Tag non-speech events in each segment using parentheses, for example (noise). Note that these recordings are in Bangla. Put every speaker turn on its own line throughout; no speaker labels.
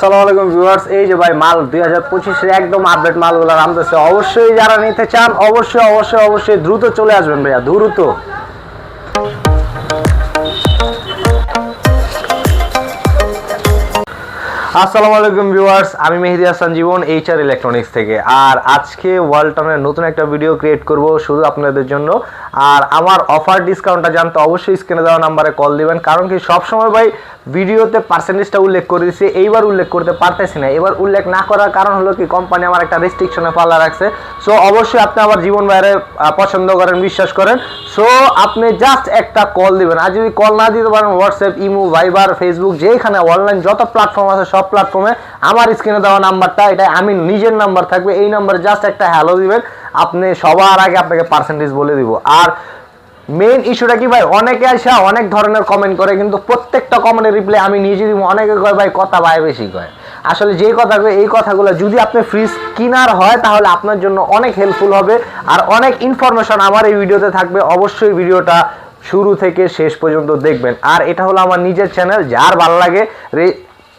আসসালামু আলাইকুম ভিউয়ার্স, এই যে ভাই মাল, দুই হাজার পঁচিশের একদম আপডেট মালগুলো নামতেছে অবশ্যই যারা নিতে চান, অবশ্যই অবশ্যই অবশ্যই দ্রুত চলে আসবেন ভাইয়া, দ্রুত। আসসালামু আলাইকুম ভিউয়ার্স, আমি মেহেদি হাসান জীবন এইচআর ইলেকট্রনিক্স থেকে। আর আজকে ওয়ালটনের নতুন একটা ভিডিও ক্রিয়েট করব শুধু আপনাদের জন্য। আর আমার অফার ডিসকাউন্টটা জানতে অবশ্যই স্ক্রিনে দেওয়া নাম্বারে কল দিবেন, কারণ কি সবসময় ভাই ভিডিওতে পার্সেন্টেজটা উল্লেখ করে দিচ্ছি এইবার উল্লেখ করতে পারতেছি না। এবার উল্লেখ না করার কারণ হলো কি কোম্পানি আমার একটা রেস্ট্রিকশনে পাল্লা রাখছে। সো অবশ্যই আপনি আমার জীবন বাইরে পছন্দ করেন, বিশ্বাস করেন। সো আপনি জাস্ট একটা কল দিবেন। আর যদি কল না দিতে পারেন হোয়াটসঅ্যাপ ইমো ভাইবার ফেসবুক যেখানে অনলাইন যত প্ল্যাটফর্ম আছে, সব প্ল্যাটফর্মে আমার স্ক্রিনে দেওয়া নাম্বারটা এটা আমি নিজের নাম্বার থাকবে। এই নাম্বারে জাস্ট একটা হ্যালো দিবেন। আপনি সবার আগে আপনাকে পার্সেন্টেজ বলে দিব। আর মেইন ইস্যুটা কি ভাই? অনেকে আসা অনেক ধরনের কমেন্ট করে, কিন্তু প্রত্যেকটা কমেন্টের রিপ্লাই আমি নিজে দিব। অনেকে কয়, ভাই, কথা ভাই বেশি কয়। আসলে যেই কথাগুলো, এই কথাগুলো যদি আপনি ফ্রিজ কিনার হয়, তাহলে আপনার জন্য অনেক হেল্পফুল হবে। আর অনেক ইনফরমেশন আমার এই ভিডিওতে থাকবে। অবশ্যই ভিডিওটা শুরু থেকে শেষ পর্যন্ত দেখবেন। আর এটা হলো আমার নিজের চ্যানেল যার ভালো লাগে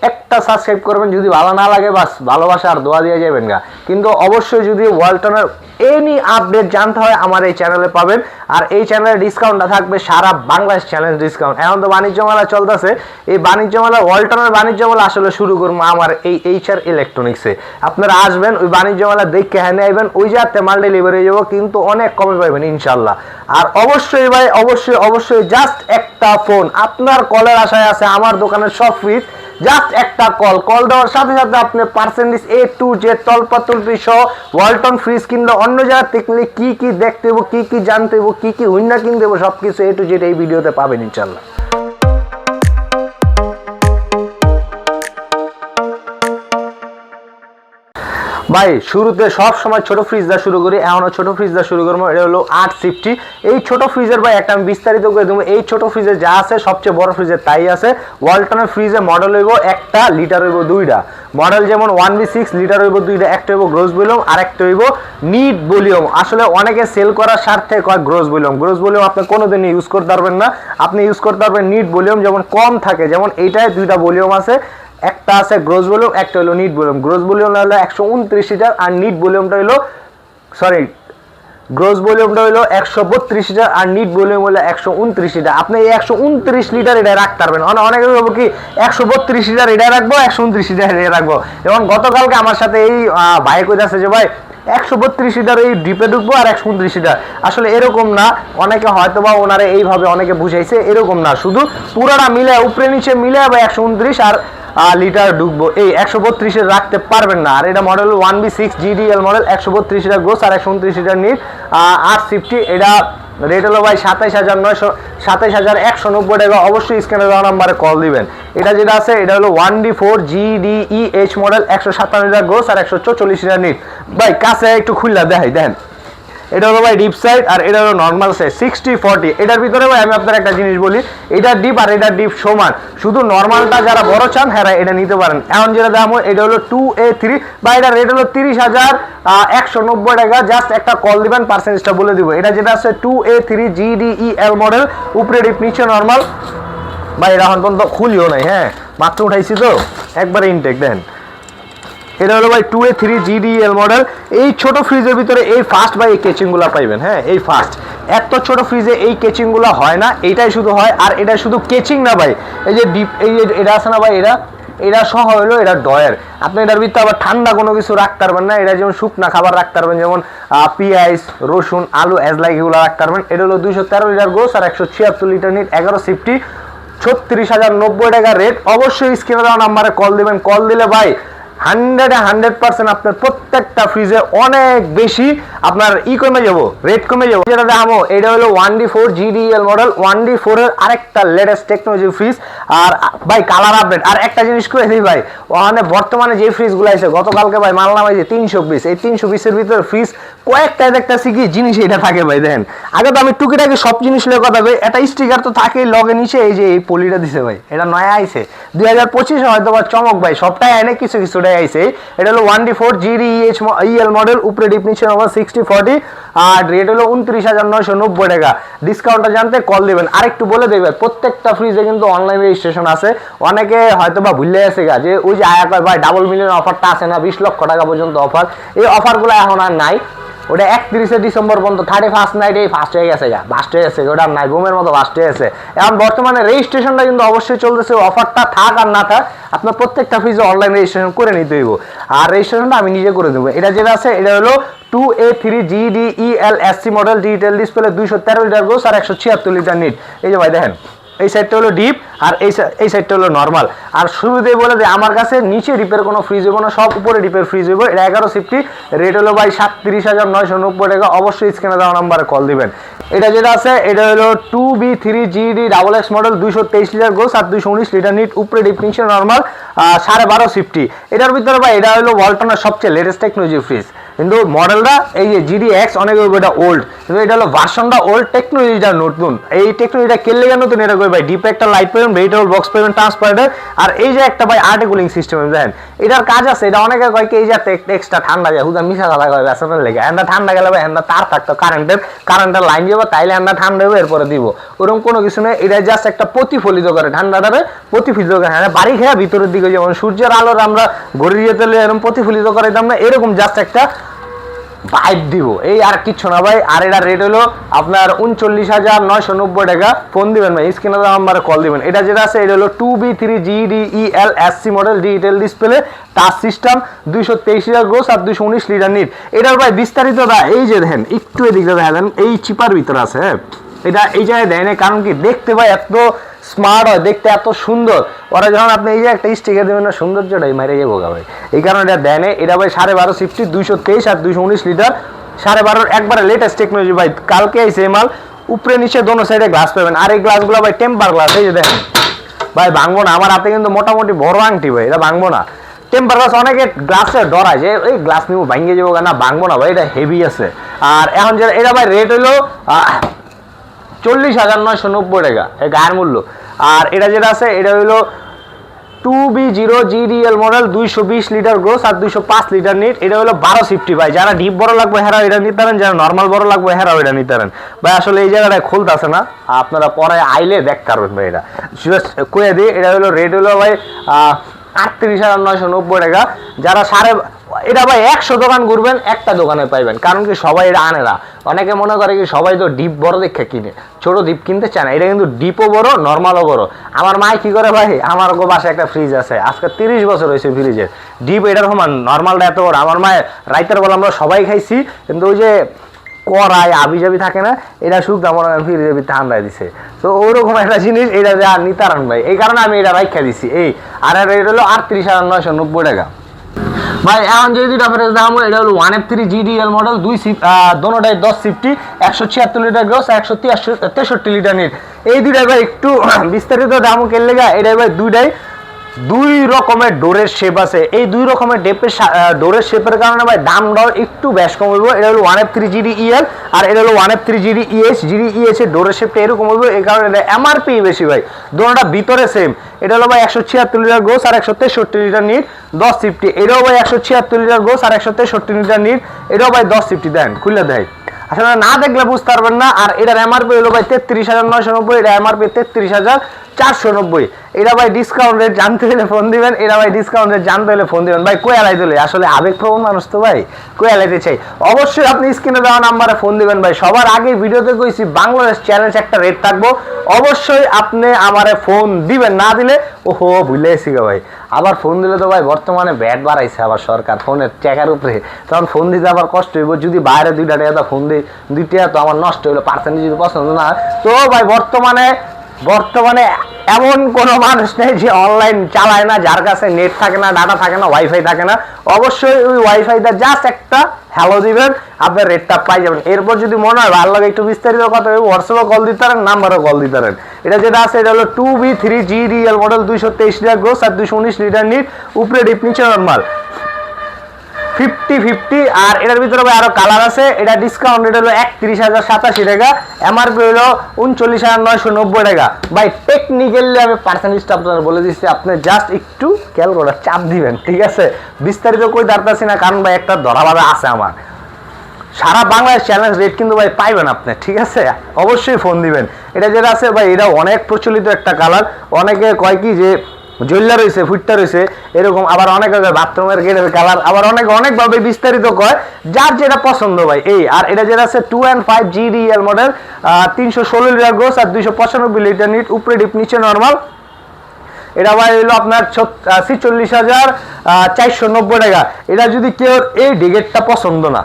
একটা সাবস্ক্রাইব করবেন, যদি ভালো না লাগে, বাস ভালোবাসা আর দোয়া দিয়ে যাবেন গা। কিন্তু অবশ্যই যদি ওয়ালটনের এনি আপডেট জানতে হয় আমার এই চ্যানেলে পাবেন। আর এই চ্যানেলের ডিসকাউন্টটা থাকবে সারা বাংলাদেশ চ্যালেঞ্জ ডিসকাউন্ট এখন তো বাণিজ্য মেলা চলতেছে। এই বাণিজ্য মেলা, ওয়ালটনের বাণিজ্য মেলা আসলে শুরু করব আমার এই এইচ আর ইলেকট্রনিক্সে আপনারা আসবেন, ওই বাণিজ্য মেলা দেখে হ্যাঁ আইবেন, ওই যাতে মাল ডেলিভারি হয়ে যাব, কিন্তু অনেক কমে পাবেন ইনশাল্লাহ আর অবশ্যই ভাই, অবশ্যই অবশ্যই জাস্ট একটা ফোন আপনার কলের আশায় আছে, আমার দোকানের সব ফ্রিজ জাস্ট একটা কল কল দেওয়ার সাথে সাথে আপনি পার্সেন্টেজ এ টু জে তলপা তলপি সহ ওয়ালটন ফ্রিজ কিনলে অন্য জায়গা থেকে কি কি দেখতে হইব, কি কি জানতে হইব, কি কি হুইন্না কিনতে হইব সব কিছু এ টু জেড এই ভিডিওতে পাবেন ইনশাল্লাহ ভাই, শুরুতে সব সময় ছোট ফ্রিজ দা শুরু করি এমনও ছোট ফ্রিজ দা শুরু করব, এটা হলো আট ফিফটি এই ছোট ফ্রিজের ভাই, একটা আমি বিস্তারিত করে দেবো, এই ছোট ফ্রিজে যা আছে, সবচেয়ে বড় ফ্রিজে তাই আছে। ওয়ালটনের ফ্রিজে মডেল হইব একটা লিটার হইব দুইটা। মডেল যেমন ওয়ান বি সিক্স লিটার হইব দুইটা, একটা হইব গ্রোস ভলিউম আর একটা হইব নিট ভলিউম আসলে অনেকে সেল করার স্বার্থে কয় গ্রোস ভলিউম গ্রোস ভলিউম আপনি কোনোদিনই ইউজ করতে পারবেন না। আপনি ইউজ করতে পারবেন নিট ভলিউম যেমন কম থাকে, যেমন এইটায় দুইটা ভলিউম আছে। একটা আছে গ্রোস ভলিউম একটা হলো নিট ভলিউম গ্রোস ভলিউম হলো একশো উনত্রিশ লিটার আর নিট ভলিউমটা হলো সরি গ্রোস ভলিউমটা হলো একশো বত্রিশ লিটার আর নিট ভলিউম হলো একশো উনত্রিশ লিটার। আপনি এই একশো উনত্রিশ লিটার এটা রাখতে পারবেন। অনে- অনেকে বলব কি, একশো বত্রিশ লিটার এটা রাখব, একশো উনত্রিশ লিটার এটা রাখব। যেমন গতকালকে আমার সাথে এই ভাই কইতে যে, ভাই, একশো বত্রিশ লিটার এই ডিপে ঢুকবো আর একশো উনত্রিশ লিটার। আসলে এরকম না। অনেকে হয়তো বা ওনারা এইভাবে অনেকে বুঝাইছে, এরকম না। শুধু পুরোটা মিলে উপরে নিচে মিলে বা একশো উনত্রিশ আর লিটার ঢুকবো এই একশো বত্রিশে রাখতে পারবেন না। আর এটা model one B six GDL model একশো বত্রিশ লিটার আর একশো উনত্রিশ লিটার নিট আট ফিফটি এটা রেট হলো ভাই সাতাইশ হাজার নয়শো, সাতাইশ হাজার একশো নব্বই টাকা। অবশ্যই স্ক্যানে দেওয়া নাম্বারে কল দিবেন। এটা যেটা আছে, এটা হলো one D four GDE H model একশো সাতান্ন লিটার গ্রোস আর একশো চল্লিশ লিটার নিট। ভাই, কাছে একটু খুললা, দেখাই দেন এটা হলো ভাই ডিপ সাইড আর এটা হলো নর্মাল সাইজ সিক্সটি ফর্টি এটার ভিতরে ভাই আমি আপনার একটা জিনিস বলি, এটা ডিপ আর এটা ডিপ সমান। শুধু নর্মালটা যারা বড় চান হ্যাঁ এটা নিতে পারেন। এখন যেটা দাম এটা হলো টু এ থ্রি বা এটা রেট হলো তিরিশ হাজার একশো নব্বই টাকা। জাস্ট একটা কল দিবেন পার্সেন্টেজটা বলে দিব। এটা যেটা আছে two A three GDE L model উপরে ডিপ নিচে নর্মাল ভাই, এটা এখন পর্যন্ত খুলিও নাই হ্যাঁ। মাত্র উঠাইছি তো, একবারে ইনটেক দেন এটা হলো ভাই two A three GDL model এই ছোট ফ্রিজের ভিতরে এই ফার্স্ট ভাই এই কেচিংগুলো পাইবেন হ্যাঁ এই ফার্স্ট এত ছোট ফ্রিজে এই কেচিংগুলো হয় না, এটাই শুধু হয়, আর এটা শুধু কেচিং না ভাই। এই যে ডিপ এই যে এটা আছে না ভাই, এটা এরা সহ হলো এটা ডয়ের আপনি এটার ভিতরে আবার ঠান্ডা কোনো কিছু রাখতে পারবেন না, এটা যেমন শুকনা খাবার রাখতে পারবেন, যেমন পেঁয়াজ, রসুন, আলু এজলাইক এগুলো রাখতে পারবেন। এটা হলো দুইশো তেরো লিটার গোস আর একশো ছিয়াত্তর লিটার নিট এগারো সিফটি ছত্রিশ হাজার নব্বই টাকা রেট অবশ্যই স্ক্রিনে দেওয়া নাম্বারে কল দেবেন। কল দিলে ভাই হান্ড্রেডে হান্ড্রেড পার্সেন্ট আপনার প্রত্যেকটা ফ্রিজে অনেক বেশি আপনার ই কমে যাব রেট কমে যাব। যেটা দেখাবো, এটা হলো one D four GDL model one D ফোরের আরেকটা লেটেস্ট টেকনোলজি ফ্রিজ আর, ভাই কালার আপডেট আর একটা জিনিস করে দিই ভাই, ওখানে বর্তমানে যে ফ্রিজগুলো আছে, গতকালকে ভাই মানলাম নামাই যে তিনশো বিশ এই তিনশো পিসের ভিতরে ফ্রিজ কয়েকটাই একটা সিকি জিনিস এটা থাকে ভাই, দেখেন। আগে তো আমি টুকিটাকি সব জিনিস লোক কথা ভাই এটা স্টিকার তো থাকেই লগে নিচে এই যে এই পলিটা দিছে ভাই, এটা নয়া আইছে। দুই হাজার পঁচিশে হয়তো বা চমক ভাই, সবটাই আইনে কিছু, কিছুটাই আইছে। এটা হলো one D four GD EH EL model উপরে ডিপ নিচে আমার সিক্সটি ফর্টি আর রেট হলো উনত্রিশ হাজার নয়শো নব্বই টাকা। ডিসকাউন্টটা জানতে কল দেবেন। আর একটু বলে দেবেন, প্রত্যেকটা ফ্রিজে কিন্তু অনলাইন রেজিস্ট্রেশন আছে। অনেকে হয়তো বা ভুলে গেছে গা, যে ওই যে আয়া ভাই ডাবল মিলিয়ন অফারটা আছে না, বিশ লক্ষ টাকা পর্যন্ত অফার এই অফারগুলো এখন আর নাই। ওটা একত্রিশে ডিসেম্বর পর্যন্ত থার্টি ফার্স্ট নাইট এই ফার্স্ট হয়ে গেছে গা। ফার্স্ট হয়ে গেছে, ওটা নাই, ঘুমের মতো ফার্স্ট হয়ে গেছে। এখন বর্তমানে রেজিস্ট্রেশনটা কিন্তু অবশ্যই চলতেছে অফারটা থাক আর না থাক, আপনার প্রত্যেকটা ফ্রিজে অনলাইন রেজিস্ট্রেশন করে নিতে হইব। আর রেজিস্ট্রেশনটা আমি নিজে করে দেবো। এটা যেটা আছে, এটা হলো two A three G D E L S C model digital display দুইশো তেরো লিটার গোস আর একশো ছিয়াত্তর লিটার নিট এই যে ভাই দেখেন এই সাইডটা হলো ডিপ আর এই এই সাইডটা হলো নর্মাল আর শুরুতেই বলে যে আমার কাছে নিচে ডিপের কোনো ফ্রিজ হইব না, সব উপরে ডিপের ফ্রিজ হইব। এটা এগারো সিফটি রেট হলো ভাই সাতত্রিশ হাজার নয়শো নব্বই টাকা। অবশ্যই স্ক্রিনে দেওয়া নাম্বারে কল দিবেন। এটা যেটা আছে, এটা হলো two B three GD double X model দুইশো তেইশ লিটার গোস আর দুইশো উনিশ লিটার নিট উপরে ডিপ নিচে নর্মাল সাড়ে বারো সিফটি এটার ভিতরে ভাই, এটা হলো ওয়ালটনের সবচেয়ে লেটেস্ট টেকনোলজি ফ্রিজ কিন্তু মডেলটা এই যে জিডি এক্স অনেক এটা ওল্ড কিন্তু এটা হলো ভার্সনটা ওল্ড টেকনোলজিটা নতুন। এই টেকনোলজিটা কেলে গেল নতুন এটা ভাই? ডিপে একটা লাইট পাবেন ভেজিটেবল বক্স পাবেন ট্রান্সপারেন্টের আর এই যে একটা ভাই আর্টে কুলিং সিস্টেম দেখেন, এটার কাজ আছে, এটা অনেকে কয় কি এই যে এক্সট্রা ঠান্ডা যায় হুদা মিশা কথা কয় বেসানোর লেগে। হ্যান্ডা ঠান্ডা গেলে ভাই হ্যান্ডা তার থাকতো কারেন্টের কারেন্টের লাইন যাব তাইলে হ্যান্ডা ঠান্ডা হবে এরপরে দিব। ওরকম কোনো কিছু নেই, এটা জাস্ট একটা প্রতিফলিত করে ঠান্ডাটারে প্রতিফলিত করে। হ্যাঁ বাড়ি খেয়ে ভিতরের দিকে যেমন সূর্যের আলোর আমরা ঘড়ি যেতে এরকম প্রতিফলিত করে না, এরকম জাস্ট একটা বাইক দিব। এই আর কিচ্ছু না ভাই। আর এটা রেট হলো আপনার উনচল্লিশ হাজার নয়শো নব্বই টাকা। ফোন দিবেন ভাই স্ক্রিনে নাম্বারে কল দিবেন। এটা যেটা আছে, এটা হলো two B three GD E L S C model digital display touch system দুইশো তেইশ লিটার গ্রোস আর দুইশো উনিশ লিটার নিট এটার ভাই বিস্তারিত দা, এই যে দেখেন, একটু এদিকে দেখা দেন এই চিপার ভিতরে আছে হ্যাঁ। এটা এই জায়গায় দেয় না কারণ কি দেখতে ভাই এত স্মার্ট হয়, দেখতে এত সুন্দর। ওরা যখন আপনি এই যে একটা স্টিকার দেবেন না, সৌন্দর্যটাই মারে যাব ভাই। এই কারণে এটা দেয় না। এটা ভাই সাড়ে বারো সিফটি দুইশো তেইশ আর দুইশো উনিশ লিটার সাড়ে বারোর একবারে লেটেস্ট টেকনোলজি ভাই। কালকে এই মাল। উপরে নিচে দোনো সাইডে গ্লাস পাবেন। আর এই গ্লাসগুলো ভাই টেম্পার গ্লাস এই যে দেখেন। ভাই ভাঙবো না। আমার হাতে কিন্তু মোটামুটি বড় আংটি ভাই, এটা ভাঙবো না। টেম্পার গ্লাস অনেকে গ্লাসে ডরায় যে, এই গ্লাস নিবো, ভাঙিয়ে যাব না, ভাঙবো না ভাই, এটা হেভি আছে। আর এখন যেটা এটা ভাই রেট হলো চল্লিশ হাজার নয়শো নব্বই টাকা, এই গায়ের মূল্য। আর এটা যেটা আছে, এটা হলো two B zero GDL model দুইশো বিশ লিটার গ্রোস আর দুইশো পাঁচ লিটার নিট এটা হলো বারো সিফটি ভাই, যারা ডিপ বড় লাগবে হেরাও এটা নিতে পারেন, যারা নর্মাল বড় লাগবে হেরাও এটা নিতে পারেন। ভাই, আসলে এই জায়গাটায় খুলতেছে না, আপনারা পরে আইলে দেখতে পারবেন ভাই এটা। কয়ে দিই, এটা হলো রেট হলো ভাই আটত্রিশ হাজার নয়শো নব্বই টাকা। যারা সাড়ে এটা ভাই একশো দোকান ঘুরবেন, একটা দোকানে পাইবেন। কারণ কি সবাই এটা আনে না। অনেকে মনে করে কি সবাই তো ডিপ বড় দেখে কিনে, ছোট ডিপ কিনতে চায় না। এটা কিন্তু ডিপও বড়, নর্মালও বড়। আমার মায় কি করে ভাই? আমার গো বাসায় একটা ফ্রিজ আছে। আজকে তিরিশ বছর হয়েছে ফ্রিজের ডিপ এটার সমান, নর্মালটা এত বড়। আমার মায়ের রাইতের বেলা আমরা সবাই খাইছি, কিন্তু ওই যে কড়াই আবি জাবি থাকে না, এটা শুকনা মনে ফিরে যাবি ঠান্ডায় দিছে। তো ওরকম একটা জিনিস, এটা যে আর নিতারান ভাই। এই কারণে আমি এটা রাখা দিছি। এই, আর এর রেট হলো আটত্রিশ হাজার নয়শো নব্বই টাকা। ভাই, এখন যে দুইটা ফ্রেজ দাম এটা হলো one F three GDL model দুই সিপ দোনোটাই দশ সিফটি একশো ছিয়াত্তর লিটার গ্রস একশো তেষট্টি লিটার নিট। এই দুইটাই ভাই, একটু (clears throat) বিস্তারিত দাম কেলে লেগে এটাই ভাই দুইটাই। দুই রকমের ডোরের শেপ আছে। এই দুই রকমের ডেপের ডোরের শেপের কারণে ভাই দাম দামটাও একটু বেশ কম হইব এটা হলো one F three GD EL আর এটা হলো one F three GD ES GD ES এর ডোরের শেপটা এরকম হইব এই কারণে এটা এমআরপি বেশি ভাই। দুটোটা ভিতরে সেম এটা হলো ভাই একশো ছিয়াত্তর লিটার গোস আর একশো তেষট্টি লিটার নিট, দশ সিফটি এটাও ভাই একশো ছিয়াত্তর লিটার গোস আর একশো তেষট্টি লিটার নিট, এটাও ভাই দশ সিফটি দেন, খুলে দেয়। আসলে না দেখলে বুঝতে পারবেন না, আর এটার এমআরপি হলো ভাই তেত্রিশ হাজার নয়শো নব্বই, এটা এমআরপি তেত্রিশ হাজার চারশো নব্বই। এটা ভাই ডিসকাউন্ট রেট জানতে হলে ফোন দিবেন, এরা ভাই ডিসকাউন্ট রেট জানতে হলে ফোন দিবেন। ভাই, কই দিলে? আসলে আবেগপ্রবণ মানুষ তো ভাই, কই আলাইতে চাই? অবশ্যই আপনি স্ক্রিনে দেওয়া নাম্বারে ফোন দিবেন ভাই। সবার আগে ভিডিওতে কইছি, বাংলাদেশ চ্যালেঞ্জ একটা রেট থাকব। অবশ্যই আপনি আমারে ফোন দিবেন, না দিলে, ওহো, ভুলে এসি গো ভাই। আবার ফোন দিলে তো ভাই, বর্তমানে ব্যাট বাড়াইছে আবার সরকার ফোনের টাকার উপরে। তখন ফোন দিতে আবার কষ্ট হইব। যদি বাইরে দুইটা টাকা ফোন দিই, দুইটা, তো আমার নষ্ট হইল। পার্সেন্টেজ যদি পছন্দ না তো ভাই, বর্তমানে বর্তমানে এমন কোনো মানুষ নেই যে অনলাইন চালায় না, যার কাছে নেট থাকে না ডাটা থাকে না ওয়াইফাই থাকে না। অবশ্যই ওই ওয়াইফাইটা জাস্ট একটা হ্যালো দিবেন আপনার রেটটা পাই যাবেন। এরপর যদি মনে হয় ভালো লাগে একটু বিস্তারিত কথা হোয়াটসঅ্যাপে কল দিতে পারেন নাম্বারও কল দিতে পারেন। এটা যেটা আছে, এটা হলো two B three G DL model দুইশো তেইশ লিটার গ্রোস আর দুশো উনিশ লিটার নিট উপরে ডিপ নিচে নর্মাল ফিফটি ফিফটি আর এটার ভিতরে ভাই আরও কালার আছে। এটা ডিসকাউন্ট রেট হলো একত্রিশ হাজার সাতাশি টাকা। এমআরপি হলো উনচল্লিশ হাজার নয়শো নব্বই টাকা। ভাই টেকনিক্যালি আমি পার্সেন্টেজটা আপনার বলে দিচ্ছি। আপনি জাস্ট একটু খেয়াল করে চাপ দিবেন, ঠিক আছে? বিস্তারিত কই দাঁড়াচ্ছি না, কারণ ভাই একটা ধরা বাধা আছে আমার। সারা বাংলাদেশ চ্যালেঞ্জ রেট কিন্তু ভাই পাইবেন আপনি, ঠিক আছে? অবশ্যই ফোন দিবেন। এটা যেটা আছে ভাই, এটা অনেক প্রচলিত একটা কালার অনেকে কয় কি যে জল্লা রয়েছে ফুটটা রয়েছে, এরকম আবার অনেক বাথরুমের গেটের কালার আবার অনেক, অনেকভাবে বিস্তারিত কয়, যার যেটা পছন্দ ভাই, এই, আর এটা যেটা আছে two and five GDL model তিনশো ষোলো লিটার গোস আর দুইশো পঁচানব্বই লিটার নিট উপরে ডিপ নিচে নর্মাল এটা ভাই হলো আপনার ছিচল্লিশ হাজার চারশো নব্বই টাকা। এটা যদি কেউ এই ডিগেটটা পছন্দ না,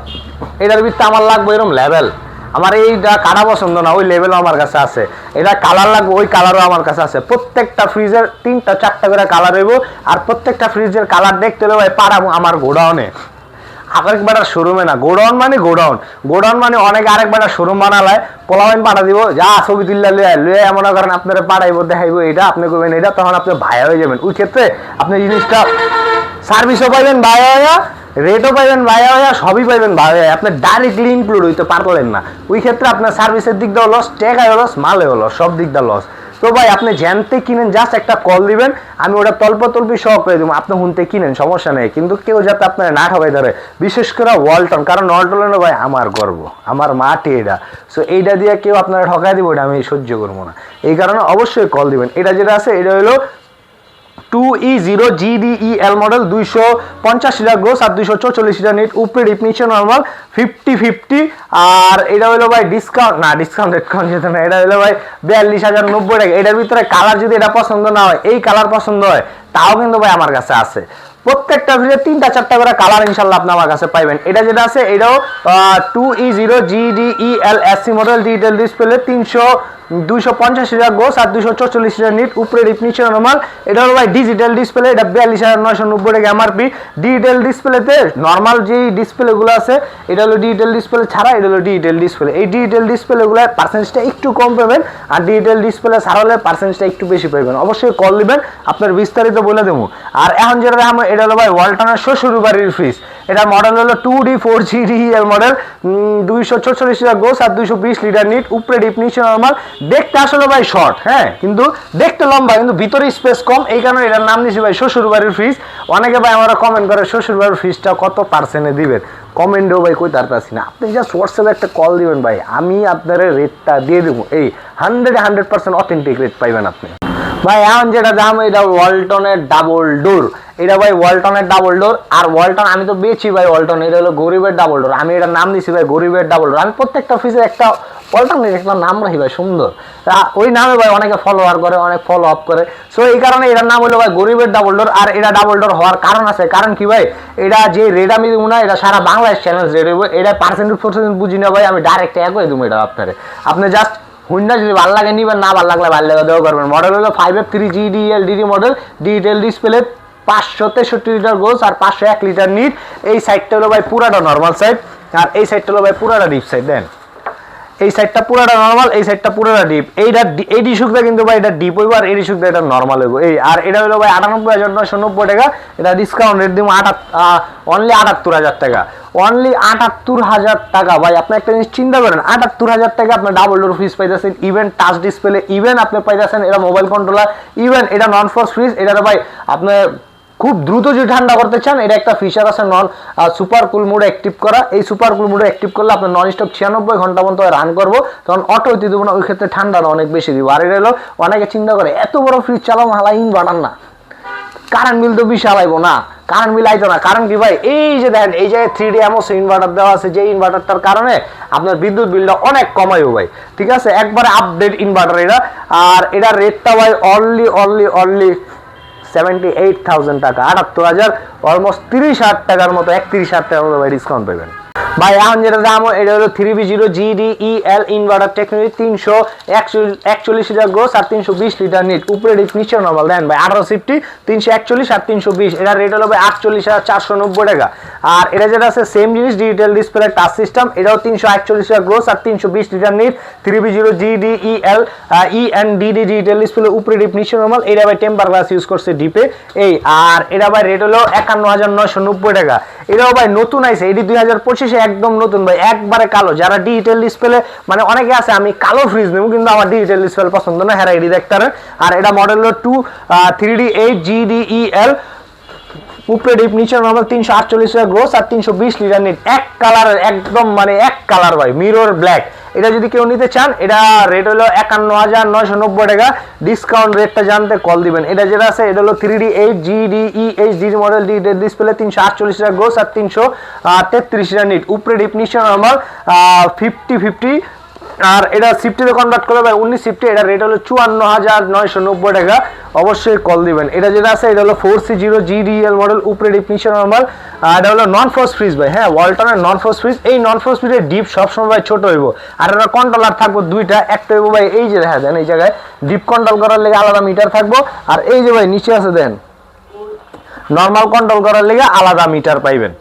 এটার ভিতরে আমার লাগবে এরকম লেভেল আমার এইটা কাটা পছন্দ না, ওই লেভেলও আমার কাছে আছে। এটা কালার লাগবে, ওই কালারও আমার কাছে আছে। প্রত্যেকটা ফ্রিজের তিনটা, চারটা করে কালার হইব, আর প্রত্যেকটা ফ্রিজের কালার দেখতে ভাই পারাবো আমার গোডাউনে। আরেকবার শোরুমে না। গোডাউন মানে গোডাউন। গোডাউন মানে অনেক আরেকবার শোরুম বানালায়। পোলাওয়াইন পাঠা দিব, যা ছবি তুললে লুয়ে লুয়ে এমন করেন আপনারা পাঠাইবো দেখাইবো এটা আপনি করবেন এটা তখন আপনি ভাই হয়ে যাবেন। ওই ক্ষেত্রে আপনি জিনিসটা সার্ভিসও পাইবেন ভাই হয়ে রেটও পাইবেন ভাই হয়ে সবই পাইবেন ভাই হয়ে আপনি ডাইরেক্টলি ইনক্লুড হইতে পারলেন না। ওই ক্ষেত্রে আপনার সার্ভিসের দিক দিয়েও লস টেকায় লস মালেও লস সব দিক দিয়ে লস তো ভাই, আপনি জানতে কিনেন জাস্ট একটা কল দিবেন, আমি ওটা তল্প তল্পি সহ করে দেবো। আপনি হুনতে কিনেন, সমস্যা নেই। কিন্তু কেউ যাতে আপনার না ঠকাই ধরে, বিশেষ করে ওয়ালটন কারণ ওয়ালটন ভাই আমার গর্ব, আমার মাটি এটা। সো এইটা দিয়ে কেউ আপনারা ঠকাই দিব এটা আমি সহ্য করব না। এই কারণে অবশ্যই কল দিবেন। এটা যেটা আছে, এটা হলো two E zero GDE L model দুইশো পঞ্চাশ লিটার গ্রোস আর দুইশো চৌচল্লিশ লিটার নিট উপরে নিচে নর্মাল ফিফটি ফিফটি আর এটা হলো ভাই ডিসকাউন্ট না ডিসকাউন্ট ডিসকাউন্ট যেতে না এটা হলো ভাই বিয়াল্লিশ হাজার নব্বই টাকা। এটার ভিতরে কালার যদি এটা পছন্দ না হয়, এই কালার পছন্দ হয়, তাও কিন্তু ভাই আমার কাছে আছে। প্রত্যেকটা ভিডিও তিনটা, চারটা করে কালার ইনশাল্লাহ আপনি আমার কাছে পাইবেন। এটা যেটা আছে, এটাও two E zero GDE L S model digital display তিনশো দুইশো পঞ্চাশ হাজার গোস আর দুইশো চল্লিশ হাজার নিট, উপরে নিচে নর্মাল এটা হলো ভাই ডিজিটাল ডিসপ্লে এটা বিয়াল্লিশ হাজার নয়শো নব্বই টাকা। এমআরপি ডিজিটাল ডিসপ্লেতে নর্মাল যেই ডিসপ্লেগুলো আছে, এটা হলো ডিজিটাল ডিসপ্লে ছাড়া, এটা হলো ডিজিটাল ডিসপ্লে এই ডিজিটাল ডিসপ্লেগুলো পার্সেন্টেজটা একটু কম পাবেন আর ডিজিটাল ডিসপ্লে ছাড়া হলে পার্সেন্টেজটা একটু বেশি পাবেন। অবশ্যই কল দিবেন, আপনার বিস্তারিত বলে দেবো। আর এখন যেটা এটা হলো ভাই ওয়ালটনের শ্বশুর বাড়ির ফ্রিজ এটা মডেল হলো two D four G D এর মডেল দুইশো ছচল্লিশ লিটার গোস আর দুইশো বিশ লিটার নিট উপরে ডিপ নিচে নর্মাল দেখতে আসলে ভাই শর্ট হ্যাঁ? কিন্তু দেখতে লম্বা, কিন্তু ভিতরে স্পেস কম। এই কারণে এটার নাম দিয়েছি ভাই শ্বশুরবাড়ির ফ্রিজ অনেকে ভাই আমরা কমেন্ট করে, শ্বশুরবাড়ির ফ্রিজটা কত পার্সেন্টে দিবেন? কমেন্টেও ভাই কই তার আসি না। আপনি জাস্ট হোয়াটসঅ্যাপে একটা কল দিবেন ভাই, আমি আপনার রেটটা দিয়ে দেবো। এই hundred hundred percent authentic rate পাইবেন আপনি। ভাই, এখন যেটা দাম, এটা ওয়ালটনের ডাবল ডোর এটা ভাই ওয়ালটনের ডাবল ডোর আর ওয়ালটন আমি তো বেছি ভাই ওয়ালটন, এটা হলো গরিবের ডাবল ডোর আমি এটা নাম দিছি ভাই গরিবের ডাবল ডোর আমি প্রত্যেকটা অফিসে একটা ওয়ালটনের একটা নাম রাখি ভাই, সুন্দর। ওই নামে ভাই অনেকে ফলোয়ার করে, অনেক ফলো আপ করে। সো এই কারণে এটার নাম হলো ভাই গরিবের ডাবল ডোর আর এটা ডাবল ডোর হওয়ার কারণ আছে। কারণ কি ভাই? এটা যে রেট আমি দেবো না, এটা সারা বাংলাদেশ চ্যালেঞ্জ রেট হইব। এটা পার্সেন্টেজ পার্সেন্ট বুঝি না ভাই, আমি ডাইরেক্ট এক করে দেবো এটা আপনারে। আপনি জাস্ট হুন্ডা যদি ভালো লাগে নিবেন, না ভালো লাগলে ভালো লাগে দেওয়া করবেন। মডেল হলো five F three GDL DD model digital display পাঁচশো তেষট্টি লিটার গোস আর পাঁচশো এক লিটার নিট এই সাইডটা হলো ভাই পুরাটা নর্মাল সাইড আর এই সাইডটা হলো ভাই পুরাটা ডিপ সাইড দেন। এই সাইডটা পুরোটা নর্মাল এই সাইডটা পুরোটা ডিপ এইটা এই ডিশুকটা কিন্তু ভাই এটা ডিপ হইব আর এই ডিশুকটা এটা নর্মাল হইব। এই, আর এটা হলো ভাই আটানব্বই হাজার নয়শো নব্বই টাকা। এটা ডিসকাউন্ট রেট দিব আটাত অনলি আটাত্তর হাজার টাকা। অনলি আটাত্তর হাজার টাকা ভাই, আপনি একটা জিনিস চিন্তা করেন, আটাত্তর হাজার টাকা আপনার ডাবল ডোর ফ্রিজ পাইতেছেন ইভেন টাচ ডিসপ্লে ইভেন আপনি পাইতেছেন এটা মোবাইল কন্ট্রোলার ইভেন এটা নন ফ্রস্ট ফ্রিজ এটা ভাই আপনার খুব দ্রুত যদি ঠান্ডা করতে চান, এটা একটা ফিচার আছে non super cool mode active করা। এই সুপার কুল মোড অ্যাক্টিভ করলে আপনার নন স্টপ ছিয়ানব্বই ঘণ্টা পর্যন্ত রান করব। তখন অটো হইতে দেবো না, ওই ক্ষেত্রে ঠান্ডাটা অনেক বেশি দিব। আর এটা হলো, অনেকে চিন্তা করে, এত বড় ফ্রিজ চালাম হালা ইনভার্টার না। কারেন্ট বিল তো বিশাল আইবো না। কারেন্ট বিল আইতো না। কারণ কি ভাই, এই যে দেখেন, এই যে থ্রি ডি এমস ইনভার্টার দেওয়া আছে, যে ইনভার্টারটার কারণে আপনার বিদ্যুৎ বিলটা অনেক কমাইও ভাই। ঠিক আছে? একবারে আপডেট ইনভার্টার এটা আর এটার রেটটা ভাই only only only seventy eight thousand টাকা। আটাত্তর হাজার অলমোস্ট তিরিশ হাজার টাকার মতো, একত্রিশ হাজার টাকার মতো ডিসকাউন্ট পাবেন ভাই, এখন যেটা দাম, এটা হলো three B zero GD E L inverter technology তিনশো একচল্লিশ লিটার গ্রোস আর তিনশো বিশ লিটার নিট উপরে ডিপ নিচে নর্মাল দেন ভাই আঠারো সিফটি তিনশো একচল্লিশ আর তিনশো বিশ। এটা রেট হলো ভাই আটচল্লিশ হাজার চারশো নব্বই টাকা। আর এটা যেটা আছে সেম জিনিস ডিজিটাল ডিসপ্লে টাচ সিস্টেম এটাও তিনশো একচল্লিশ টাকা গ্রোস আর তিনশো বিশ litre net three B zero G D E L E N D D digital display উপরে ডিপ নিচে নর্মাল এটা ভাই টেম্পার গ্লাস ইউজ করছে ডিপে এই, আর এটা ভাই রেট হলো একান্ন হাজার নয়শো নব্বই টাকা। এটাও ভাই নতুন আইসে এটি দুই হাজার পঁচিশে একদম নতুন ভাই, একবারে কালো। যারা ডিজিটাল ডিসপ্লে মানে অনেকে আছে, আমি কালো ফ্রিজ নেব, কিন্তু আমার ডিজিটাল ডিসপ্লে পছন্দ না হ্যাঁ দেখতে আর এটা মডেল হলো two three D eight G D E L উপরে ডিপ, নিচে নর্মাল তিনশো আটচল্লিশ টাকা গ্রোস আর তিনশো বিশ লিটার নিট এক কালারের একদম মানে এক কালার ভাই মিরর ব্ল্যাক এটা যদি কেউ নিতে চান, এটা রেট হলো একান্ন হাজার নয়শো নব্বই টাকা। ডিসকাউন্ট রেটটা জানতে কল দিবেন। এটা যেটা আছে, এটা হলো three D eight G D E H D model D display তিনশো আটচল্লিশ টাকা গ্রোস আর তিনশো তেত্রিশ টাকা নিট উপরে ডিপ নিচে নর্মাল ফিফটি ফিফটি আর এটা সিফটিতে কনভার্ট করলে ভাই, উনিশ সিফটি এটা রেট হলো চুয়ান্ন হাজার নয়শো নব্বই টাকা। অবশ্যই কল দিবেন। এটা যেটা আছে, এটা হলো four C zero GDL model উপরে নিচে নর্মাল আর এটা হলো নন ফ্রোজ ফ্রিজ ভাই। হ্যাঁ ওয়ালটনের নন ফ্রোজ ফ্রিজ এই নন ফ্রোজ ফ্রিজের ডিপ সবসময় ভাই ছোট হইব। আর এটা কন্ট্রোলার থাকব দুইটা, একটা হইব ভাই এই যে দেখা দেন, এই জায়গায় ডিপ কন্ট্রোল করার লেগে আলাদা মিটার থাকব। আর এই যে ভাই, নিচে আছে দেন নর্মাল কন্ট্রোল করার লেগে আলাদা মিটার পাইবেন।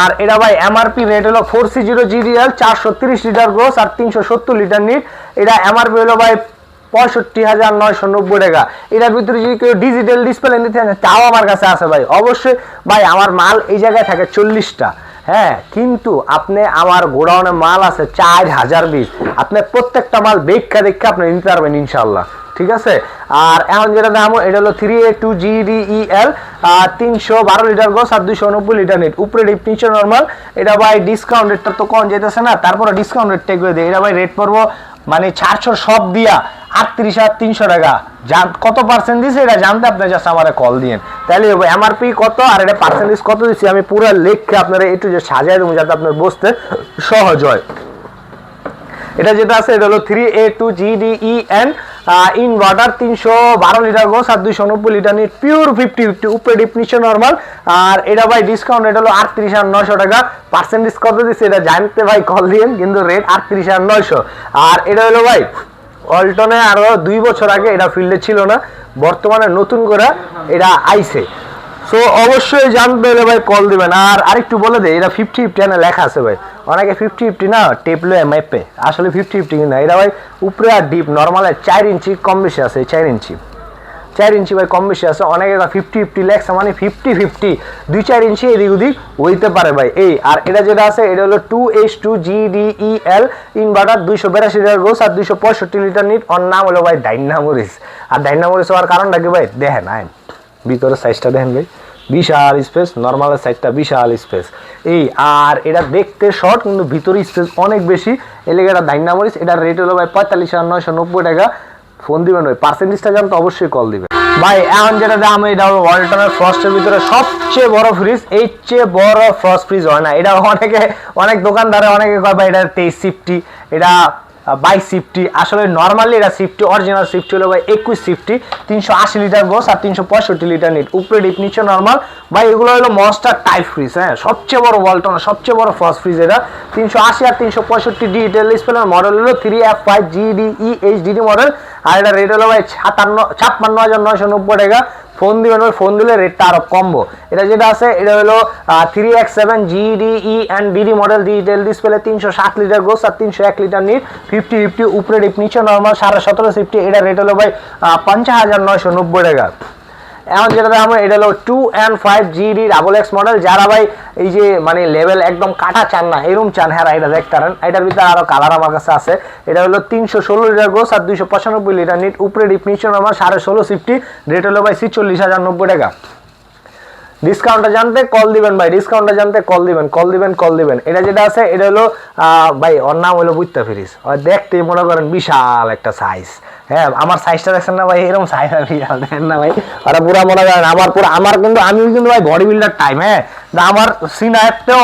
আর এটা ভাই এমআরপি রেট হলো ফোর সি জিরো জিডিএল চারশো তিরিশ লিটার গ্রোস আর তিনশো সত্তর লিটার নিট। এটা এমআরপি হলো ভাই পঁয়ষট্টি হাজার নয়শো নব্বই টাকা। এটার ভিতরে যদি কেউ ডিজিটাল ডিসপ্লে নিতে চান, তাও আমার কাছে আছে ভাই। অবশ্যই ভাই, আমার মাল এই জায়গায় থাকে চল্লিশটা। হ্যাঁ কিন্তু আপনি আমার গোডাউনে মাল আছে চার হাজার বিশ আপনি প্রত্যেকটা মাল দেখা দেখে আপনি নিতে পারবেন ইনশাল্লাহ ঠিক আছে? আর এখন যেটা দাম, এটা হলো three A two G D E L আর তিনশো বারো লিটার গোস আর দুইশো উনব্বই লিটার নেট উপরে নিচে নর্মাল এটা ভাই ডিসকাউন্ট রেটটা তো কম যেতেছে না, তারপরে ডিসকাউন্ট রেটটা করে দেয় এটা ভাই রেট পড়ব মানে চারশো সব দিয়া আটত্রিশ হাজার তিনশো টাকা। জান কত পার্সেন্ট দিছে এটা জানতে আপনি জাস্ট আমার কল দিন তাহলে এমআরপি কত, আর এটা পার্সেন্টেজ কত দিচ্ছি আমি পুরো লেখকে আপনারা একটু যে সাজাই দেবো যাতে আপনার বসতে সহজ হয়। এটা যেটা আছে, এটা হলো three A two G D E N inverter তিনশো বারো লিটার গোস আর দুইশো নব্বই litre net pure fifty fifty উপরে ডিপ নিচে নর্মাল আর এটা ভাই ডিসকাউন্ট এটা হলো আটত্রিশ হাজার নয়শো টাকা। পার্সেন্টেজ কত দিচ্ছে এটা জানতে ভাই কল দিয়েন, কিন্তু রেট আটত্রিশ হাজার নয়শো। আর এটা হলো ভাই অল্টনে আরও দুই বছর আগে এটা ফিল্ডে ছিল না, বর্তমানে নতুন করে এটা আইছে। সো অবশ্যই জানতে হলে ভাই কল দিবেন। আর আরেকটু বলে দেয় এটা ফিফটি ফিফটি না লেখা আছে ভাই। অনেকে ফিফটি ফিফটি না টেপ লয়ে মেপে আসলে ফিফটি ফিফটি না। এটা ভাই উপরে আর ডিপ নর্মাল চার ইঞ্চি কম বেশি আছে চার ইঞ্চি। চার ইঞ্চি ভাই কম বেশি আছে। অনেকে ফিফটি ফিফটি লেখছে মানে ফিফটি ফিফটি দুই চার ইঞ্চি এদিক ওদিক হইতে পারে ভাই। এই, আর এটা যেটা আছে, এটা হলো two H two G D E L inverter দুইশো বিরাশি লিটার গোস আর দুইশো পঁয়ষট্টি লিটার নিট ওর নাম হলো ভাই ডাইনামোরিস আর ডাইনামোরিস হওয়ার কারণটা কি ভাই? দেখেন, আইন। ভিতরে সাইজটা দেখেন ভাই। বিশাল স্পেস নর্মালের সাইজটা বিশাল স্পেস এই আর এটা দেখতে শর্ট কিন্তু ভিতরে স্পেস অনেক বেশি। এলাকা এটা ডাইনামোরিস এটার রেট হলো ভাই পঁয়তাল্লিশ হাজার নয়শো নব্বই টাকা। ফোন দিবেন ভাই পার্সেন্টেজটা জানতো অবশ্যই কল দিবেন। ভাই, এখন যেটা দাম, এটা হলো ওয়ালটনের ফ্রস্টের ভিতরে সবচেয়ে বড় ফ্রিজ এর চেয়ে বড় ফ্রস্ট ফ্রিজ হয় না। এটা অনেকে, অনেক দোকানদারে অনেকে কয়, ভাই, এটা তেইশ সিফটি এটা বাইশ সিফটি আসলে নর্মালি এটা সিফটি অরিজিনাল সিফটি হলো ভাই একুশ সিফটি তিনশো আশি লিটার গোস আর তিনশো পঁয়ষট্টি লিটার নিট। উপরে ডিপ নিচে নর্মাল ভাই, এগুলো হলো মস্টার টাইপ ফ্রিজ হ্যাঁ? সবচেয়ে বড় ওয়ালটন সবচেয়ে বড় ফার্স্ট ফ্রিজ এটা। তিনশো আশি আর তিনশো পঁয়ষট্টি ডিজিটাল ডিসপ্লের মডেল হলো three F five GD E H DD model আর এটা রেট হলো ভাই সাতান্ন ছাপ্পান্ন হাজার নয়শো নব্বই টাকা। ফোন দিবেন, ওই ফোন দিলে রেটটা আরও কমবো। এটা যেটা আছে, এটা হলো three X seven GDE and DD model digital display তিনশো সাত লিটার গোস আর তিনশো এক লিটার নিট ফিফটি ফিফটি উপরে ডিপ নিচে নর্মাল সাড়ে সতেরো ফিফটি এটা রেট হলো ভাই পঞ্চাশ হাজার নয়শো নব্বই টাকা। এখন যেটা দেখাবো, এটা হলো two and five GD double X model যারা ভাই এই যে মানে লেভেল একদম কাটা চান না, এরম চান হ্যাঁ এটা দেখতে পারেন। এটার ভিতরে আরও কালার আমার কাছে আছে। এটা হলো তিনশো ষোলো লিটার গোস আর দুইশো পঁচানব্বই লিটার নিট। উপরে ডিফিনিশন আমার সাড়ে ষোলো সিফটি রেট হলো ভাই ছিচল্লিশ হাজার নব্বই টাকা। ডিসকাউন্টটা জানতে কল দিবেন ভাই ডিসকাউন্টটা জানতে কল দিবেন কল দিবেন কল দিবেন। এটা যেটা আছে, এটা হলো ভাই, ওর নাম হলো বুঝতে ফিরিস দেখতে মনে করেন বিশাল একটা সাইজ হ্যাঁ আমার সাইজটা দেখছেন না ভাই? এরকম সাইজ বিশাল দেখেন না ভাই। ওরা পুরো মনে করেন, আমার পুরো, আমার কিন্তু আমি কিন্তু ভাই বডি বিল্ডার টাইম হ্যাঁ আমার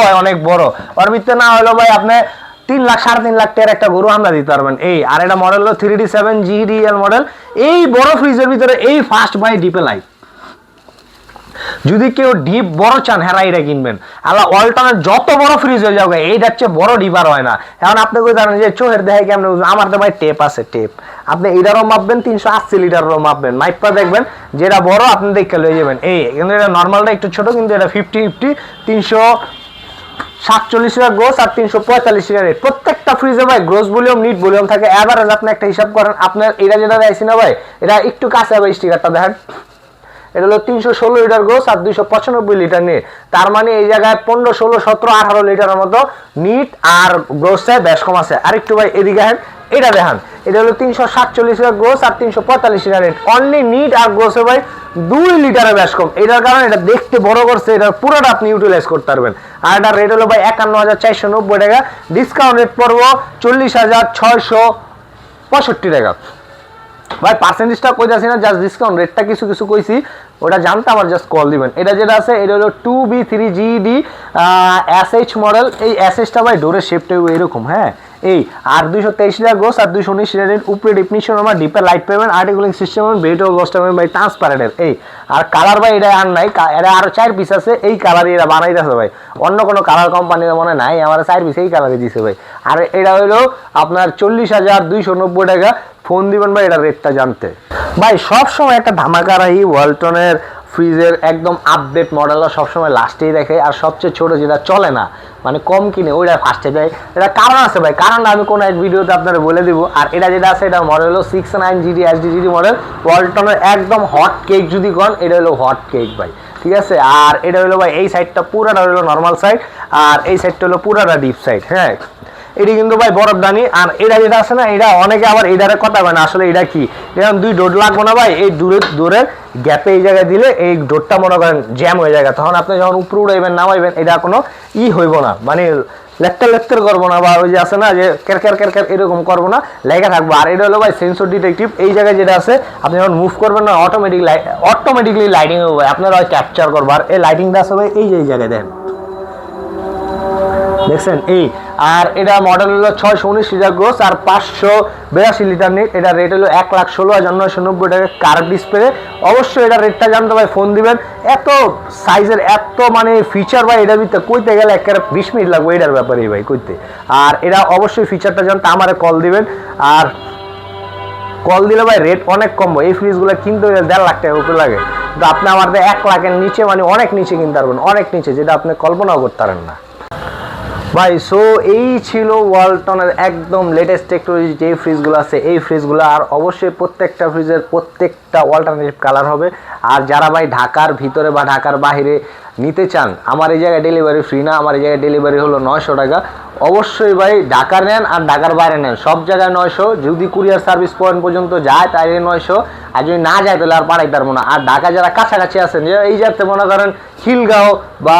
হয় অনেক বড়। ওর ভিতরে না হলো ভাই আপনি তিন লাখ, সাড়ে তিন লাখ টাকার একটা গরু আমরা দিতে পারবেন। এই, আর এটা মডেল হলো three D seven GDL model এই বড় ফ্রিজের ভিতরে এই ফার্স্ট বাই ডিপে লাইট যদি কেউ ডিপ বড় চান হ্যাঁ এটা কিনবেন। আল্লাহ অল্টারনেট যত বড় ফ্রিজ হয়ে যাবে এইটার চেয়ে বড় ডিপ আর হয় না। এখন আপনি কই জানেন যে চোখের দেখায় কেমন আমার তো ভাই টেপ আছে টেপ আপনি এটারও মাপবেন, তিনশো আশি লিটারেরও মাপবেন। মাইপা দেখবেন, যেটা বড়, আপনি দেখে লয়ে যাবেন। এই, কিন্তু এটা নর্মালটা একটু ছোট, কিন্তু এটা ফিফটি ফিফটি তিনশো সাতচল্লিশ টাকা গ্রোস আর তিনশো পঁয়তাল্লিশ টাকা রেট প্রত্যেকটা ফ্রিজে ভাই গ্রোস ভলিউম নিট ভলিউম থাকে। অ্যাভারেজ আপনি একটা হিসাব করেন, আপনার, এটা যেটা দেয়ছি না ভাই, এটা একটু কাছে ভাই স্টিকারটা দেখেন। এটা হলো তিনশো ষোলো লিটার গোস আর দুইশো পঁচানব্বই লিটার নিট। তার মানে এই জায়গায় পনেরো, ষোলো, সতেরো, আঠারো লিটারের মতো নিট আর গ্রোসে বেশ কম আছে। আর একটু ভাই এদিকে হেন এটা দেখান। এটা হলো তিনশো সাতচল্লিশ লিটার গ্রোস আর তিনশো পঁয়তাল্লিশ লিটার রেট অনলি নিট আর গ্রোসে ভাই দুই লিটারের বেশ কম। এটার কারণে এটা দেখতে বড় করছে এটা পুরোটা আপনি ইউটিলাইজ করতে পারবেন। আর এটার রেট হলো ভাই একান্ন হাজার চারশো নব্বই টাকা। ডিসকাউন্ট রেট পড়ব চল্লিশ হাজার ছয়শো পঁয়ষট্টি টাকা। ভাই পার্সেন্টেজটা কইতাছি না জাস্ট ডিসকাউন্ট রেটটা কিছু কিছু কইছি। ওটা জানতে আমার জাস্ট কল দিবেন। এটা যেটা আছে, এটা হলো two B three GD S H model এই এস এইচটা ভাই ডোরের শেপটা এরকম হ্যাঁ? এই আর দুইশো তেইশ লিটার গোস আর দুইশো উনিশ লিটারের উপরে ডিফিনিশন আমার ডিপে লাইট পাবেন আর্টিকুলিং সিস্টেম এবং ও গোসটা পাবেন ভাই ট্রান্সপারেন্টের এই, আর কালার ভাই এটা আর নাই এটা আরও চার পিস আছে, এই কালারই এরা বানাইতেছে ভাই। অন্য কোনো কালার কোম্পানির মনে নাই, আমার চার পিস এই কালারই দিছে ভাই। আর এটা হলো আপনার চল্লিশ হাজার দুইশো নব্বই টাকা ফোন দিবেন ভাই, এটা রেটটা জানতে। ভাই সব সময় একটা ধামাকার এই ওয়ালটনের ফ্রিজের একদম আপডেট মডেলটা সবসময় লাস্টেই দেখে, আর সবচেয়ে ছোট যেটা চলে না মানে কম কিনে, ওইটা ফার্স্টে যায় এটা কারণ আছে ভাই, কারণ আমি কোনো এক ভিডিওতে আপনারা বলে দিব, আর এটা যেটা আছে, এটা মডেল হলো six nine GD S GD model ওয়ালটনের একদম হট কেক যদি কন এটা হলো হট কেক ভাই, ঠিক আছে? আর এটা হলো ভাই, এই সাইডটা পুরাটা হলো নর্মাল সাইড আর এই সাইডটা হলো পুরাটা ডিপ সাইড হ্যাঁ? এটি কিন্তু ভাই বরফ দানি, আর এটা যেটা আছে না, এটা অনেকে আবার এটারে কথা হয় না, আসলে এটা কি? এরকম দুই ডোর লাগবো না ভাই, এই দূরের দূরের গ্যাপে এই জায়গায় দিলে এই ডোরটা মনে করেন জ্যাম হয়ে যায়। তখন আপনি যখন উপরে উড়াইবেন, নামাইবেন, এটা কোনো ই হইব না মানে লেকটার লেকটার করব না, বা ওই যে আছে না, যে কেরকের কেরকের এরকম করব না, লেগে থাকব। আর এটা হলো ভাই সেন্সর ডিটেকটিভ এই জায়গায় যেটা আছে, আপনি যখন মুভ করবেন না অটোমেটিক লাইট অটোমেটিকলি লাইটিং হবে আপনার ওই ক্যাপচার করব, আর এই লাইটিংটা ভাই, এই যে এই জায়গায় দেন। দেখছেন? এই আর এটা মডেল হলো ছয়শো উনিশ লিটার গ্রোস আর পাঁচশো বিরাশি লিটার নিট। এটা রেট হলো এক লাখ ষোলো হাজার নয়শো নব্বই টাকা কার ডিসপ্লে অবশ্যই এটা রেটটা জানতে ভাই ফোন দিবেন। এত সাইজের এত মানে ফিচার ভাই, এটার ভিতরে কইতে গেলে একেবারে বিশ মিনিট লাগবে এটার ব্যাপারে ভাই, কইতে। আর এটা অবশ্যই ফিচারটা জানতে আমারে কল দিবেন। আর কল দিলে ভাই রেট অনেক কম এই ফ্রিজগুলো কিনতে হলে দেড় লাখ টাকা উপরে লাগে। কিন্তু আপনি আমার এক লাখের নিচে মানে অনেক নিচে কিনতে পারবেন, অনেক নিচে, যেটা আপনি কল্পনাও করতে পারেন না। ভাই সো এই ছিল ওয়ালটনের একদম লেটেস্ট টেকনোলজি যে ফ্রিজগুলো আছে, এই ফ্রিজগুলো আর অবশ্যই প্রত্যেকটা ফ্রিজের প্রত্যেকটা অল্টারনেটিভ কালার হবে। আর যারা ভাই ঢাকার ভিতরে বা ঢাকার বাইরে নিতে চান, আমার এই জায়গায় ডেলিভারি ফ্রি না, আমার এই জায়গায় ডেলিভারি হলো নয়শো টাকা। অবশ্যই ভাই, ঢাকার নেন আর ঢাকার বাইরে নেন। সব জায়গায় নয়শো, যদি কুরিয়ার সার্ভিস পয়েন্ট পর্যন্ত যায় তাহলে নয়শো। আর যদি না যায় তাহলে আর পাঠাই পারব না। আর ঢাকা যারা কাছাকাছি আছেন, যে এই জায়গাতে মনে করেন খিলগাঁও বা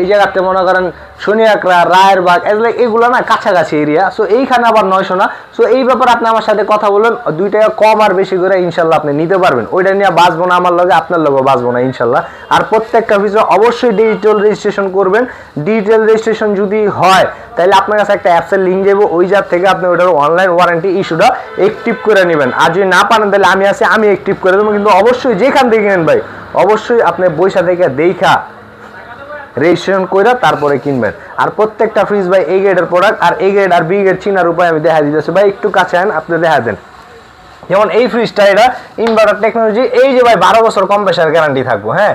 এই জায়গাতে মনে করেন শনিয়াকড়া রায়েরবাগ, এগুলো এগুলো না কাছাকাছি এরিয়া সো এইখানে আবার নয়শো না। সো এই ব্যাপারে আপনি আমার সাথে কথা বলুন। দুই টাকা কম আর বেশি করে ইনশাল্লাহ আপনি নিতে পারবেন। ওইটা নিয়ে বাঁচবো না, আমার লগে, আপনার লগে বাঁচবো না ইনশাল্লাহ। আর প্রত্যেকটা ভিসা অবশ্যই ডিজিটাল রেজিস্ট্রেশন করবেন। ডিজিটাল রেজিস্ট্রেশন যদি হয়, তাহলে আপনার কাছে একটা অ্যাপসের লিঙ্ক যাব ওই জার থেকে আপনি ওটার অনলাইন ওয়ারেন্টি ইস্যুটা অ্যাক্টিভ করে নেবেন। আর যদি না পারেন, তাহলে আমি আছি, আমি অ্যাক্টিভ করে দেবো। কিন্তু অবশ্যই যেখান থেকে নেন ভাই, অবশ্যই আপনি বৈশা থেকে দেখা রেজিস্ট্রেশন করে তারপরে কিনবেন। আর প্রত্যেকটা ফ্রিজ ভাই এই গ্রেডের প্রোডাক্ট আর এই গ্রেড আর বি গ্রেড চিনার উপায় আমি দেখা দিতেছি। ভাই, একটু কাছে আন আপনি দেখা দেন। যেমন এই ফ্রিজটা এটা ইনভার্টার টেকনোলজি এই যে ভাই বারো বছর কম্প্রেসার গ্যারান্টি থাকব হ্যাঁ?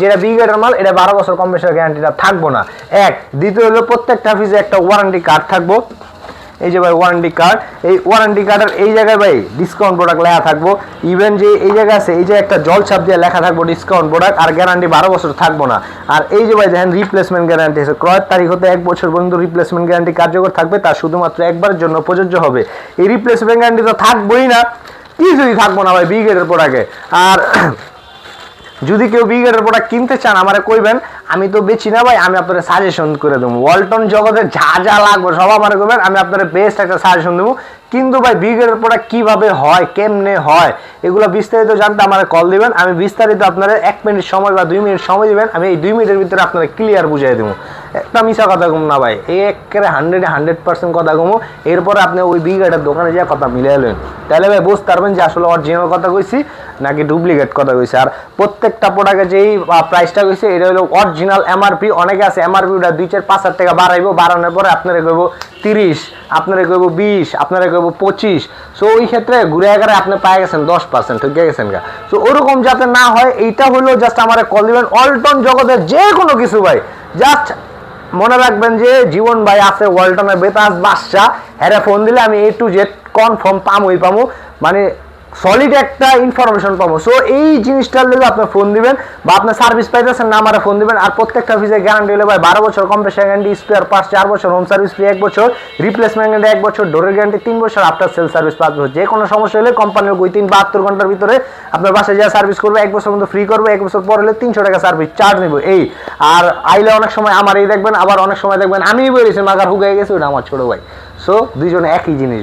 যেটা বি গ্রেডের মাল, এটা বারো বছর কম্প্রেসার গ্যারান্টিটা থাকব না। এক, দ্বিতীয় হলো প্রত্যেকটা ফ্রিজে একটা ওয়ারেন্টি কার্ড থাকব। এই যে ভাই ওয়ারেন্টি কার্ড এই ওয়ারেন্টি কার্ডের এই জায়গায় ভাই ডিসকাউন্ট প্রোডাক্ট লেখা থাকব। ইভেন যে এই জায়গায় আছে, এই যে একটা জল ছাপ দিয়ে লেখা থাকব ডিসকাউন্ট প্রোডাক্ট আর গ্যারান্টি বারো বছর থাকব না। আর এই যে ভাই দেখেন রিপ্লেসমেন্ট গ্যারান্টি আছে। ক্রয়ের তারিখ হতে এক বছর পর্যন্ত রিপ্লেসমেন্ট গ্যারান্টি কার্যকর থাকবে, তা শুধুমাত্র একবারের জন্য প্রযোজ্য হবে। এই রিপ্লেসমেন্ট গ্যারান্টি তো থাকবোই না, কিছুই থাকব না ভাই বিগেটের প্রোডাক্টে আর যদি কেউ বিগেটের প্রোডাক্ট কিনতে চান, আমারে কইবেন, আমি তো বেচি না ভাই, আমি আপনাদের সাজেশন করে দেবো। ওয়ালটন জগতে যা যা লাগবে, সব আমার কইবেন, আমি আপনাদের বেস্ট একটা সাজেশন দেবো। কিন্তু ভাই বিগেটের প্রোডাক্ট কীভাবে হয়, কেমনে হয়, এগুলো বিস্তারিত জানতে আমার কল দিবেন। আমি বিস্তারিত আপনারা এক মিনিট সময় বা দুই মিনিট সময় দিবেন, আমি এই দুই মিনিটের ভিতরে আপনারা ক্লিয়ার বুঝিয়ে দেবো। একটা মিশা কথা কম না ভাই এই একেবারে হান্ড্রেডে হান্ড্রেড পার্সেন্ট কথা কমো। এরপরে আপনি ওই বিঘাটার দোকানে যা কথা মিলে এলেন তাহলে ভাই বুঝতে পারবেন যে আসলে অরিজিনাল কথা কইছি নাকি ডুপ্লিকেট কথা কইছি। আর প্রত্যেকটা প্রোডাক্টের যেই প্রাইসটা কইছে, এটা হলো অরিজিনাল এমআরপি অনেকে আছে এমআরপিটা দুই, চার, পাঁচ হাজার টাকা বাড়াইবো, বাড়ানোর পরে আপনারা কইব তিরিশ, আপনারা কইব বিশ, আপনারা কইব পঁচিশ। সো ওই ক্ষেত্রে ঘুরে এগারে আপনি পাই গেছেন দশ পার্সেন্ট ঠিক গেছেন গা। সো ওরকম যাতে না হয়, এইটা হলো জাস্ট আমার কল দিবেন। অল্টন জগতের যে কোনো কিছু ভাই জাস্ট মনে রাখবেন যে জীবন ভাই আছে ওয়ালটনের বেতাস বাসা হ্যাঁ ফোন দিলে আমি এ টু জেড কনফার্ম পামই, পামো। মানে সলিড একটা ইনফরমেশন পাবো। সো এই জিনিসটার লেগে আপনি ফোন দিবেন বা আপনার সার্ভিস পাইতেছেন না আমার ফোন দিবেন। আর প্রত্যেকটা ফিজে গ্যারান্টি হলে ভাই, বারো বছর কম্প্রেসার গ্যারান্টি স্পেয়ার পাঁচ চার বছর হোম সার্ভিস ফ্রি এক বছর রিপ্লেসমেন্ট গ্যারান্টি এক বছর ডোরের গ্যারান্টি তিন বছর আফটার সেল সার্ভিস পাঁচ বছর। যে কোনো সমস্যা হলে কোম্পানির ওই তিন বাহাত্তর ঘণ্টার ভিতরে আপনার বাসায় যা সার্ভিস করবে, এক বছর মতো ফ্রি করবে, এক বছর পর হলে তিনশো টাকা সার্ভিস চার্জ নেব। এই, আর আইলে অনেক সময় আমার এই দেখবেন, আবার অনেক সময় দেখবেন আমি বলেছি, মাগার হুগাই গেছি, ওটা আমার ছোট ভাই। সো দুইজনে একই জিনিস।